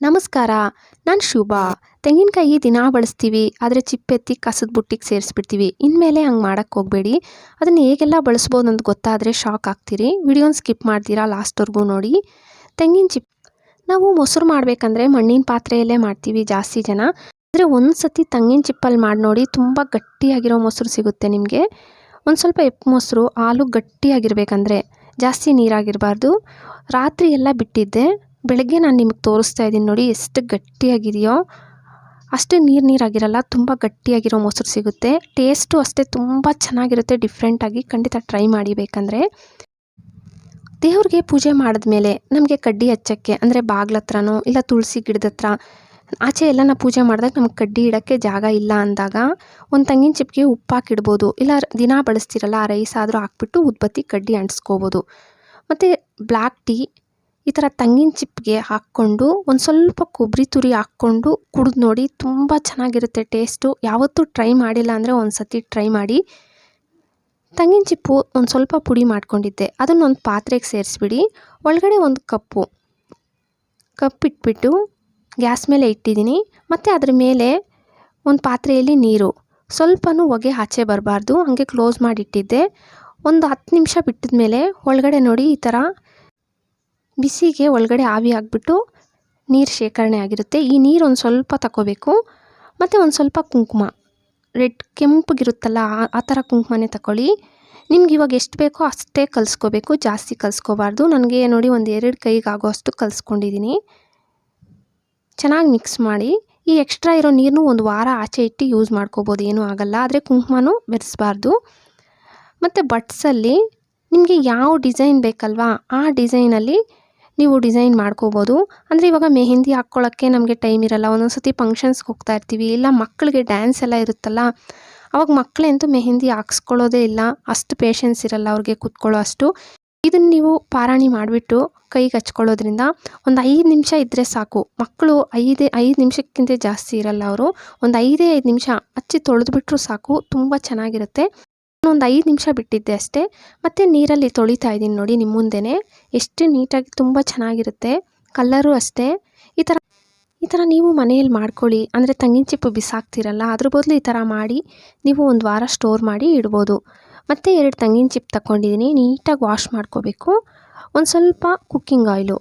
ನಮಸ್ಕಾರ, ನಾನು ಶುಭಾ. ತೆಂಗಿನಕಾಯಿ ದಿನಾ ಬಳಸ್ತೀವಿ, ಆದರೆ ಚಿಪ್ಪೆತ್ತಿ ಕಸದ ಬುಟ್ಟಿಗೆ ಸೇರಿಸ್ಬಿಡ್ತೀವಿ. ಇನ್ಮೇಲೆ ಹಂಗೆ ಮಾಡೋಕ್ಕೆ ಹೋಗಬೇಡಿ. ಅದನ್ನು ಹೇಗೆಲ್ಲ ಬಳಸ್ಬೋದು ಅಂತ ಗೊತ್ತಾದರೆ ಶಾಕ್ ಆಗ್ತೀರಿ. ವಿಡಿಯೋನ ಸ್ಕಿಪ್ ಮಾಡ್ತೀರಾ ಲಾಸ್ಟ್ವರೆಗೂ ನೋಡಿ. ತೆಂಗಿನ ಚಿಪ್ ನಾವು ಮೊಸರು ಮಾಡಬೇಕಂದ್ರೆ ಮಣ್ಣಿನ ಪಾತ್ರೆಯಲ್ಲೇ ಮಾಡ್ತೀವಿ ಜಾಸ್ತಿ ಜನ. ಆದರೆ ಒಂದು ಸತಿ ತೆಂಗಿನ ಚಿಪ್ಪಲ್ಲಿ ಮಾಡಿ ನೋಡಿ ತುಂಬ ಗಟ್ಟಿಯಾಗಿರೋ ಮೊಸರು ಸಿಗುತ್ತೆ ನಿಮಗೆ. ಒಂದು ಸ್ವಲ್ಪ ಎಪ್ಪು ಮೊಸರು, ಹಾಲು ಗಟ್ಟಿಯಾಗಿರಬೇಕಂದ್ರೆ ಜಾಸ್ತಿ ನೀರಾಗಿರಬಾರ್ದು. ರಾತ್ರಿ ಎಲ್ಲ ಬಿಟ್ಟಿದ್ದೆ. ಬೆಳಗ್ಗೆ ನಾನು ನಿಮಗೆ ತೋರಿಸ್ತಾ ಇದ್ದೀನಿ ನೋಡಿ, ಎಷ್ಟು ಗಟ್ಟಿಯಾಗಿದೆಯೋ. ಅಷ್ಟು ನೀರು ನೀರಾಗಿರಲ್ಲ, ತುಂಬ ಗಟ್ಟಿಯಾಗಿರೋ ಮೊಸರು ಸಿಗುತ್ತೆ. ಟೇಸ್ಟು ಅಷ್ಟೇ ತುಂಬ ಚೆನ್ನಾಗಿರುತ್ತೆ ಡಿಫ್ರೆಂಟಾಗಿ ಖಂಡಿತ ಟ್ರೈ ಮಾಡಿ ಬೇಕಂದರೆ. ದೇವ್ರಿಗೆ ಪೂಜೆ ಮಾಡಿದ್ಮೇಲೆ ನಮಗೆ ಕಡ್ಡಿ ಹಚ್ಚಕ್ಕೆ, ಅಂದರೆ ಬಾಗ್ಲ ಹತ್ರನೋ, ಇಲ್ಲ ತುಳಸಿ ಗಿಡದ ಹತ್ರ, ಆಚೆ ಎಲ್ಲ ನಾವು ಪೂಜೆ ಮಾಡಿದಾಗ ನಮ್ಗೆ ಕಡ್ಡಿ ಇಡೋಕ್ಕೆ ಜಾಗ ಇಲ್ಲ ಅಂದಾಗ, ಒಂದು ತಂಗಿನ ಚಿಪ್ಪಿಗೆ ಉಪ್ಪು ಹಾಕಿಡ್ಬೋದು, ಇಲ್ಲ ದಿನ ಬಳಸ್ತಿರಲ್ಲ, ಆ ರೈಸ್ ಆದರೂ ಹಾಕ್ಬಿಟ್ಟು ಉದ್ಬತ್ತಿ ಕಡ್ಡಿ ಅಂಟಿಸ್ಕೋಬೋದು. ಮತ್ತು ಬ್ಲ್ಯಾಕ್ ಟೀ ಈ ಥರ ತೆಂಗಿನ ಚಿಪ್ಪಿಗೆ ಹಾಕ್ಕೊಂಡು ಒಂದು ಸ್ವಲ್ಪ ಕೊಬ್ಬರಿ ತುರಿ ಹಾಕ್ಕೊಂಡು ಕುಡಿದು ನೋಡಿ ತುಂಬ ಚೆನ್ನಾಗಿರುತ್ತೆ ಟೇಸ್ಟು. ಯಾವತ್ತೂ ಟ್ರೈ ಮಾಡಿಲ್ಲ ಅಂದರೆ ಒಂದು ಸತಿ ಟ್ರೈ ಮಾಡಿ. ತೆಂಗಿನ ಚಿಪ್ಪು ಒಂದು ಸ್ವಲ್ಪ ಪುಡಿ ಮಾಡ್ಕೊಂಡಿದ್ದೆ. ಅದನ್ನೊಂದು ಪಾತ್ರೆಗೆ ಸೇರಿಸ್ಬಿಡಿ. ಒಳಗಡೆ ಒಂದು ಕಪ್ಪು. ಕಪ್ ಇಟ್ಬಿಟ್ಟು ಗ್ಯಾಸ್ ಮೇಲೆ ಇಟ್ಟಿದ್ದೀನಿ. ಮತ್ತು ಅದ್ರ ಮೇಲೆ ಒಂದು ಪಾತ್ರೆಯಲ್ಲಿ ನೀರು. ಸ್ವಲ್ಪನೂ ಹೊಗೆ ಆಚೆ ಬರಬಾರ್ದು. ಹಾಗೆ ಕ್ಲೋಸ್ ಮಾಡಿಟ್ಟಿದ್ದೆ ಒಂದು ಹತ್ತು ನಿಮಿಷ ಬಿಟ್ಟಿದ ಮೇಲೆ ಒಳಗಡೆ ನೋಡಿ ಈ ಥರ ಬಿಸಿಗೆ ಒಳಗಡೆ ಆವಿ ಆಗಿಬಿಟ್ಟು ನೀರು ಶೇಖರಣೆ ಆಗಿರುತ್ತೆ. ಈ ನೀರು ಒಂದು ಸ್ವಲ್ಪ ತಗೋಬೇಕು ಮತ್ತು ಒಂದು ಸ್ವಲ್ಪ ಕುಂಕುಮ. ರೆಡ್ ಕೆಂಪಗಿರುತ್ತಲ್ಲ, ಆ ಥರ ಕುಂಕುಮನೇ ತಗೊಳ್ಳಿ ನಿಮ್ಗೆ ಇವಾಗ ಎಷ್ಟು ಬೇಕೋ ಅಷ್ಟೇ ಕಲಿಸ್ಕೋಬೇಕು. ಜಾಸ್ತಿ ಕಲಿಸ್ಕೋಬಾರ್ದು. ನನಗೆ ನೋಡಿ ಒಂದು ಎರಡು ಕೈಗೆ ಆಗೋ ಅಷ್ಟು ಕಲಿಸ್ಕೊಂಡಿದ್ದೀನಿ ಚೆನ್ನಾಗಿ ಮಿಕ್ಸ್ ಮಾಡಿ. ಈ ಎಕ್ಸ್ಟ್ರಾ ಇರೋ ನೀರನ್ನು ಒಂದು ವಾರ ಆಚೆ ಇಟ್ಟು ಯೂಸ್ ಮಾಡ್ಕೋಬೋದು. ಏನೂ ಆಗಲ್ಲ. ಆದರೆ ಕುಂಕುಮನೂ ಬೆರೆಸ್ಬಾರ್ದು. ಮತ್ತು ಬಟ್ಸಲ್ಲಿ ನಿಮಗೆ ಯಾವ ಡಿಸೈನ್ ಬೇಕಲ್ವಾ, ಆ ಡಿಸೈನಲ್ಲಿ ನೀವು ಡಿಸೈನ್ ಮಾಡ್ಕೋಬೋದು. ಅಂದರೆ ಇವಾಗ ಮೆಹೆಂದಿ ಹಾಕ್ಕೊಳ್ಳೋಕ್ಕೆ ನಮಗೆ ಟೈಮ್ ಇರಲ್ಲ. ಒಂದೊಂದು ಸತಿ ಫಂಕ್ಷನ್ಸ್ಗೆ ಹೋಗ್ತಾ ಇರ್ತೀವಿ. ಇಲ್ಲ ಮಕ್ಕಳಿಗೆ ಡ್ಯಾನ್ಸ್ ಎಲ್ಲ ಇರುತ್ತಲ್ಲ, ಅವಾಗ ಮಕ್ಕಳಂತೂ ಮೆಹೆಂದಿ ಹಾಕ್ಸ್ಕೊಳ್ಳೋದೇ ಇಲ್ಲ. ಅಷ್ಟು ಪೇಷನ್ಸ್ ಇರಲ್ಲ ಅವ್ರಿಗೆ ಕೂತ್ಕೊಳ್ಳೋ ಅಷ್ಟು. ಇದನ್ನು ನೀವು ಪಾರಾಣಿ ಮಾಡಿಬಿಟ್ಟು ಕೈಗೆ ಹಚ್ಕೊಳ್ಳೋದ್ರಿಂದ ಒಂದು ಐದು ನಿಮಿಷ ಇದ್ದರೆ ಸಾಕು. ಮಕ್ಕಳು ಐದೇ, ಐದು ನಿಮಿಷಕ್ಕಿಂತ ಜಾಸ್ತಿ ಇರಲ್ಲ ಅವರು. ಒಂದು ಐದೇ, ಐದು ನಿಮಿಷ ಹಚ್ಚಿ ತೊಳೆದ್ಬಿಟ್ರು ಸಾಕು. ತುಂಬ ಚೆನ್ನಾಗಿರುತ್ತೆ. ಒಂದು ಐದು ನಿಮಿಷ ಬಿಟ್ಟಿದ್ದೆ ಅಷ್ಟೇ. ಮತ್ತು ನೀರಲ್ಲಿ ತೊಳಿತಾ ಇದ್ದೀನಿ ನೋಡಿ ನಿಮ್ಮ ಮುಂದೆನೇ. ಎಷ್ಟು ನೀಟಾಗಿ ತುಂಬ ಚೆನ್ನಾಗಿರುತ್ತೆ. ಕಲ್ಲರು ಅಷ್ಟೇ. ಈ ಥರ ಈ ಥರ ನೀವು ಮನೆಯಲ್ಲಿ ಮಾಡ್ಕೊಳ್ಳಿ. ಅಂದರೆ ತಂಗಿನ ಚಿಪ್ಪು ಬಿಸಾಕ್ತಿರಲ್ಲ, ಅದ್ರ ಬದಲು ಈ ಥರ ಮಾಡಿ ನೀವು ಒಂದು ವಾರ ಸ್ಟೋರ್ ಮಾಡಿ ಇಡ್ಬೋದು. ಮತ್ತು ಎರಡು ತಂಗಿನ ಚಿಪ್ ತಗೊಂಡಿದ್ದೀನಿ ನೀಟಾಗಿ ವಾಶ್ ಮಾಡ್ಕೋಬೇಕು. ಒಂದು ಸ್ವಲ್ಪ ಕುಕ್ಕಿಂಗ್ ಆಯಿಲು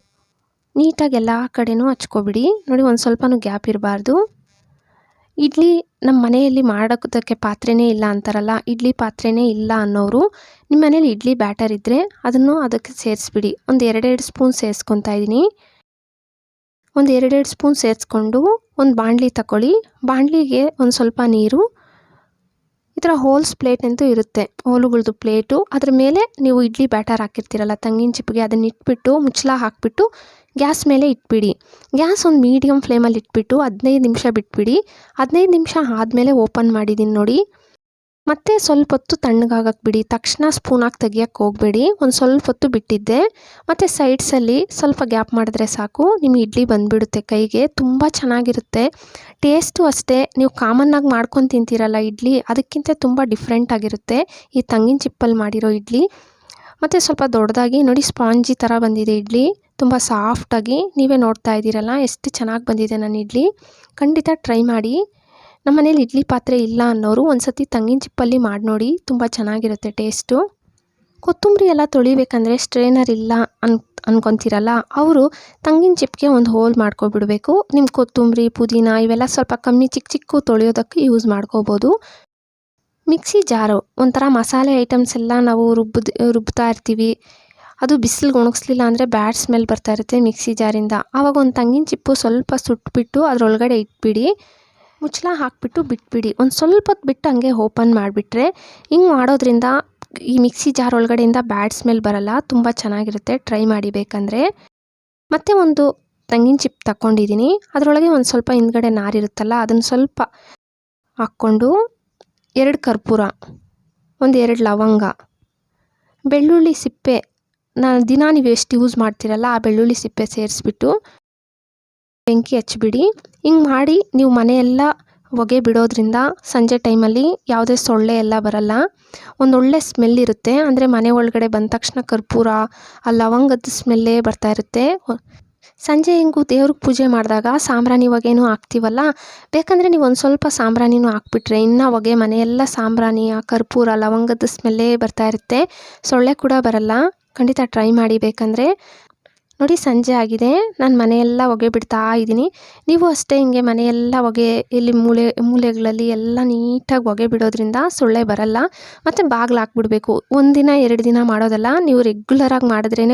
ನೀಟಾಗಿ ಎಲ್ಲ ಕಡೆನೂ ಹಚ್ಕೊಬಿಡಿ. ನೋಡಿ ಒಂದು ಸ್ವಲ್ಪನೂ ಗ್ಯಾಪ್ ಇರಬಾರ್ದು. ಇಡ್ಲಿ ನಮ್ಮ ಮನೆಯಲ್ಲಿ ಮಾಡೋದಕ್ಕೆ ಪಾತ್ರೆನೇ ಇಲ್ಲ ಅಂತಾರಲ್ಲ, ಇಡ್ಲಿ ಪಾತ್ರೆನೇ ಇಲ್ಲ ಅನ್ನೋರು ನಿಮ್ಮ ಮನೇಲಿ ಇಡ್ಲಿ ಬ್ಯಾಟರ್ ಇದ್ದರೆ ಅದನ್ನು ಅದಕ್ಕೆ ಸೇರಿಸ್ಬಿಡಿ. ಒಂದು ಎರಡೆರಡು ಸ್ಪೂನ್ ಸೇರಿಸ್ಕೊತಾ ಇದ್ದೀನಿ ಒಂದು ಎರಡೆರಡು ಸ್ಪೂನ್ ಸೇರಿಸ್ಕೊಂಡು ಒಂದು ಬಾಣಲಿ ತಗೊಳ್ಳಿ ಬಾಣಲಿಗೆ ಒಂದು ಸ್ವಲ್ಪ ನೀರು ಈ ಥರ ಹೋಲ್ಸ್ ಪ್ಲೇಟ್ ಅಂತೂ ಇರುತ್ತೆ. ಹೋಲುಗಳದ್ದು ಪ್ಲೇಟು ಅದ್ರ ಮೇಲೆ ನೀವು ಇಡ್ಲಿ ಬ್ಯಾಟರ್ ಹಾಕಿರ್ತೀರಲ್ಲ, ತಂಗಿನ ಚಿಪ್ಪಿಗೆ ಅದನ್ನ ಇಟ್ಬಿಟ್ಟು, ಮುಚ್ಚಳ ಹಾಕಿಬಿಟ್ಟು ಗ್ಯಾಸ್ ಮೇಲೆ ಇಟ್ಬಿಡಿ. ಗ್ಯಾಸ್ ಒಂದು ಮೀಡಿಯಮ್ ಫ್ಲೇಮಲ್ಲಿ ಇಟ್ಬಿಟ್ಟು, ಹದಿನೈದು ನಿಮಿಷ ಬಿಟ್ಬಿಡಿ. ಹದಿನೈದು ನಿಮಿಷ ಆದಮೇಲೆ ಓಪನ್ ಮಾಡಿದ್ದೀನಿ ನೋಡಿ. ಮತ್ತೆ ಸ್ವಲ್ಪ ಹೊತ್ತು ತಣ್ಣಗಾಗಕ್ಕೆ ಬಿಡಿ. ತಕ್ಷಣ ಸ್ಪೂನಾಗಿ ತೆಗಿಯೋಕ್ಕೆ ಹೋಗಬೇಡಿ. ಒಂದು ಸ್ವಲ್ಪ ಹೊತ್ತು ಬಿಟ್ಟಿದ್ದೆ. ಮತ್ತು ಸೈಡ್ಸಲ್ಲಿ ಸ್ವಲ್ಪ ಗ್ಯಾಪ್ ಮಾಡಿದ್ರೆ ಸಾಕು. ನಿಮ್ಮ ಇಡ್ಲಿ ಬಂದುಬಿಡುತ್ತೆ ಕೈಗೆ. ತುಂಬ ಚೆನ್ನಾಗಿರುತ್ತೆ. ಟೇಸ್ಟು ಅಷ್ಟೇ. ನೀವು ಕಾಮನ್ನಾಗಿ ಮಾಡ್ಕೊಂಡು ತಿಂತೀರಲ್ಲ ಇಡ್ಲಿ, ಅದಕ್ಕಿಂತ ತುಂಬ ಡಿಫ್ರೆಂಟಾಗಿರುತ್ತೆ ಈ ತಂಗಿನ ಚಿಪ್ಪಲ್ಲಿ ಮಾಡಿರೋ ಇಡ್ಲಿ. ಮತ್ತು ಸ್ವಲ್ಪ ದೊಡ್ಡದಾಗಿ ನೋಡಿ, ಸ್ಪಾಂಜಿ ಥರ ಬಂದಿದೆ ಇಡ್ಲಿ. ತುಂಬ ಸಾಫ್ಟಾಗಿ ನೀವೇ ನೋಡ್ತಾ ಇದ್ದೀರಲ್ಲ, ಎಷ್ಟು ಚೆನ್ನಾಗಿ ಬಂದಿದೆ ನನ್ನ ಇಡ್ಲಿ. ಖಂಡಿತ ಟ್ರೈ ಮಾಡಿ. ನಮ್ಮ ಮನೇಲಿ ಇಡ್ಲಿ ಪಾತ್ರೆ ಇಲ್ಲ ಅನ್ನೋರು ಒಂದು ಸತಿ ತಂಗಿನ ಚಿಪ್ಪಲ್ಲಿ ಮಾಡಿ ನೋಡಿ ತುಂಬ ಚೆನ್ನಾಗಿರುತ್ತೆ ಟೇಸ್ಟು. ಕೊತ್ತಂಬರಿ ಎಲ್ಲ ತೊಳಿಬೇಕಂದ್ರೆ ಸ್ಟ್ರೈನರ್ ಇಲ್ಲ ಅನ್, ಅನ್ಕೊತೀರಲ್ಲ, ಅವರು ತಂಗಿನ ಚಿಪ್ಗೆ ಒಂದು ಹೋಲ್ ಮಾಡ್ಕೊಬಿಡಬೇಕು. ನಿಮ್ಮ ಕೊತ್ತಂಬರಿ, ಪುದೀನ ಇವೆಲ್ಲ ಸ್ವಲ್ಪ ಕಮ್ಮಿ ಚಿಕ್ಕ ಚಿಕ್ಕ ತೊಳೆಯೋದಕ್ಕೆ ಯೂಸ್ ಮಾಡ್ಕೋಬೋದು. ಮಿಕ್ಸಿ ಜಾರು, ಒಂಥರ ಮಸಾಲೆ ಐಟಮ್ಸ್ ಎಲ್ಲ ನಾವು ರುಬ್ಬದ, ರುಬ್ತಾ ಇರ್ತೀವಿ. ಅದು ಬಿಸಿಲಿಗೆ ಒಣಗಿಸ್ಲಿಲ್ಲ ಅಂದರೆ ಬ್ಯಾಡ್ ಸ್ಮೆಲ್ ಬರ್ತಾ ಇರುತ್ತೆ ಮಿಕ್ಸಿ ಜಾರಿಂದ. ಆವಾಗ ಒಂದು ತಂಗಿನ ಚಿಪ್ಪು ಸ್ವಲ್ಪ ಸುಟ್ಬಿಟ್ಟು ಅದರೊಳಗಡೆ ಇಟ್ಬಿಡಿ. ಮುಚ್ಚಳ ಹಾಕಿಬಿಟ್ಟು ಬಿಟ್ಬಿಡಿ. ಒಂದು ಸ್ವಲ್ಪ ಹೊತ್ತು ಬಿಟ್ಟು ಹಂಗೆ ಓಪನ್ ಮಾಡಿಬಿಟ್ರೆ ಹಿಂಗೆ ಮಾಡೋದ್ರಿಂದ ಈ ಮಿಕ್ಸಿ ಜಾರ್ ಒಳಗಡೆಯಿಂದ ಬ್ಯಾಡ್ ಸ್ಮೆಲ್ ಬರಲ್ಲ, ತುಂಬ ಚೆನ್ನಾಗಿರುತ್ತೆ. ಟ್ರೈ ಮಾಡಿ ಬೇಕಂದರೆ. ಮತ್ತು ಒಂದು ತೆಂಗಿನ ಚಿಪ್ ತಗೊಂಡಿದ್ದೀನಿ ಅದರೊಳಗೆ ಒಂದು ಸ್ವಲ್ಪ ಹಿಂದ್ಗಡೆ ನಾರಿರುತ್ತಲ್ಲ ಅದನ್ನು ಸ್ವಲ್ಪ ಹಾಕ್ಕೊಂಡು ಎರಡು ಕರ್ಪೂರ, ಒಂದು ಎರಡು ಲವಂಗ, ಬೆಳ್ಳುಳ್ಳಿ ಸಿಪ್ಪೆ. ನಾನು ದಿನ ನೀವು ಎಷ್ಟು ಯೂಸ್ ಮಾಡ್ತೀರಲ್ಲ, ಆ ಬೆಳ್ಳುಳ್ಳಿ ಸಿಪ್ಪೆ ಸೇರಿಸ್ಬಿಟ್ಟು ಬೆಂಕಿ ಹಚ್ಬಿಡಿ ಹಿಂಗೆ ಮಾಡಿ ನೀವು ಮನೆಯೆಲ್ಲ ಹೊಗೆ ಬಿಡೋದ್ರಿಂದ ಸಂಜೆ ಟೈಮಲ್ಲಿ ಯಾವುದೇ ಸೊಳ್ಳೆ ಎಲ್ಲ ಬರಲ್ಲ. ಒಂದೊಳ್ಳೆ ಸ್ಮೆಲ್ ಇರುತ್ತೆ. ಅಂದರೆ ಮನೆ ಒಳಗಡೆ ಬಂದ ತಕ್ಷಣ ಕರ್ಪೂರ, ಆ ಲವಂಗದ ಸ್ಮೆಲ್ಲೇ ಬರ್ತಾ ಇರುತ್ತೆ. ಸಂಜೆ ಹೆಂಗೂ ದೇವ್ರಿಗೆ ಪೂಜೆ ಮಾಡಿದಾಗ ಸಾಂಬ್ರಾಣಿ ಹೊಗೆನೂ ಹಾಕ್ತೀವಲ್ಲ? ಬೇಕಂದರೆ ನೀವು ಒಂದು ಸ್ವಲ್ಪ ಸಾಂಬ್ರಾಣಿನೂ ಹಾಕ್ಬಿಟ್ರೆ ಇನ್ನೂ ಹೊಗೆ ಮನೆಯೆಲ್ಲ ಸಾಂಬ್ರಾಣಿ, ಆ ಕರ್ಪೂರ, ಲವಂಗದ ಸ್ಮೆಲ್ಲೇ ಬರ್ತಾ ಇರುತ್ತೆ. ಸೊಳ್ಳೆ ಕೂಡ ಬರಲ್ಲ. ಖಂಡಿತ ಟ್ರೈ ಮಾಡಿ ಬೇಕಂದರೆ. ನೋಡಿ ಸಂಜೆ ಆಗಿದೆ. ನಾನು ಮನೆಯೆಲ್ಲ ಹೊಗೆ ಬಿಡ್ತಾ ಇದ್ದೀನಿ. ನೀವು ಅಷ್ಟೇ ಹಿಂಗೆ ಮನೆಯೆಲ್ಲ ಹೊಗೆ ಇಲ್ಲಿ ಮೂಳೆ ಮೂಲೆಗಳಲ್ಲಿ ಎಲ್ಲ ನೀಟಾಗಿ ಹೊಗೆ ಬಿಡೋದ್ರಿಂದ ಸೊಳ್ಳೆ ಬರಲ್ಲ. ಮತ್ತು ಬಾಗಿಲು ಹಾಕ್ಬಿಡ್ಬೇಕು. ಒಂದಿನ ಎರಡು ದಿನ ಮಾಡೋದಲ್ಲ. ನೀವು ರೆಗ್ಯುಲರಾಗಿ ಮಾಡಿದ್ರೇ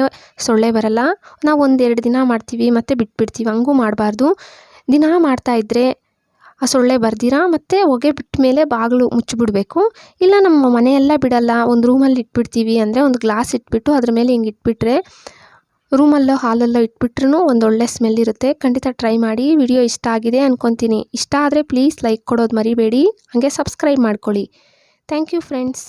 ಸೊಳ್ಳೆ ಬರಲ್ಲ. ನಾವು ಒಂದೆರಡು ದಿನ ಮಾಡ್ತೀವಿ, ಮತ್ತು ಬಿಟ್ಬಿಡ್ತೀವಿ. ಹಂಗೂ ಮಾಡಬಾರ್ದು. ದಿನ ಮಾಡ್ತಾಯಿದ್ರೆ ಆ ಸೊಳ್ಳೆ ಬರ್ದಿರಾ, ಮತ್ತು ಹೊಗೆ ಬಿಟ್ಟ ಮೇಲೆ ಬಾಗಿಲು ಮುಚ್ಚಿಬಿಡ್ಬೇಕು. ಇಲ್ಲ, ನಮ್ಮ ಮನೆಯೆಲ್ಲ ಬಿಡಲ್ಲ. ಒಂದು ರೂಮಲ್ಲಿ ಇಟ್ಬಿಡ್ತೀವಿ ಅಂದರೆ ಒಂದು ಗ್ಲಾಸ್ ಇಟ್ಬಿಟ್ಟು ಅದ್ರ ಮೇಲೆ ಹಿಂಗೆ ಇಟ್ಬಿಟ್ರೆ ರೂಮಲ್ಲೋ ಹಾಲಲ್ಲೋ ಇಟ್ಬಿಟ್ರೂ ಒಂದು ಒಳ್ಳೆ ಸ್ಮೆಲ್ ಇರುತ್ತೆ. ಖಂಡಿತ ಟ್ರೈ ಮಾಡಿ ವಿಡಿಯೋ ಇಷ್ಟ ಆಗಿದೆ ಅಂದ್ಕೊತೀನಿ ಇಷ್ಟ ಆದರೆ ಪ್ಲೀಸ್ ಲೈಕ್ ಕೊಡೋದು ಮರಿಬೇಡಿ. ಹಾಗೆ ಸಬ್ಸ್ಕ್ರೈಬ್ ಮಾಡ್ಕೊಳ್ಳಿ. Thank you friends